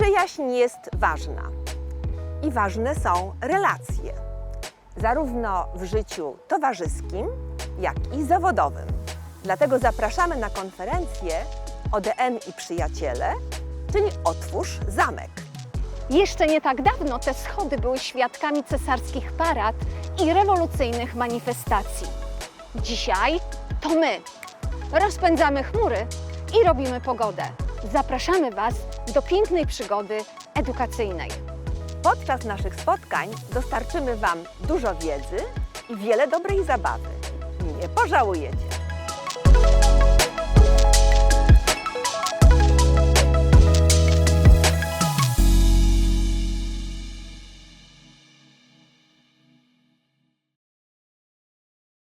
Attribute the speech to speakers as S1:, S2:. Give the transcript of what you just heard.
S1: Przyjaźń jest ważna i ważne są relacje, zarówno w życiu towarzyskim, jak i zawodowym. Dlatego zapraszamy na konferencję ODM i przyjaciele, czyli Otwórz Zamek.
S2: Jeszcze nie tak dawno te schody były świadkami cesarskich parad i rewolucyjnych manifestacji. Dzisiaj to my. Rozpędzamy chmury i robimy pogodę. Zapraszamy Was do pięknej przygody edukacyjnej.
S1: Podczas naszych spotkań dostarczymy Wam dużo wiedzy i wiele dobrej zabawy. Nie pożałujecie.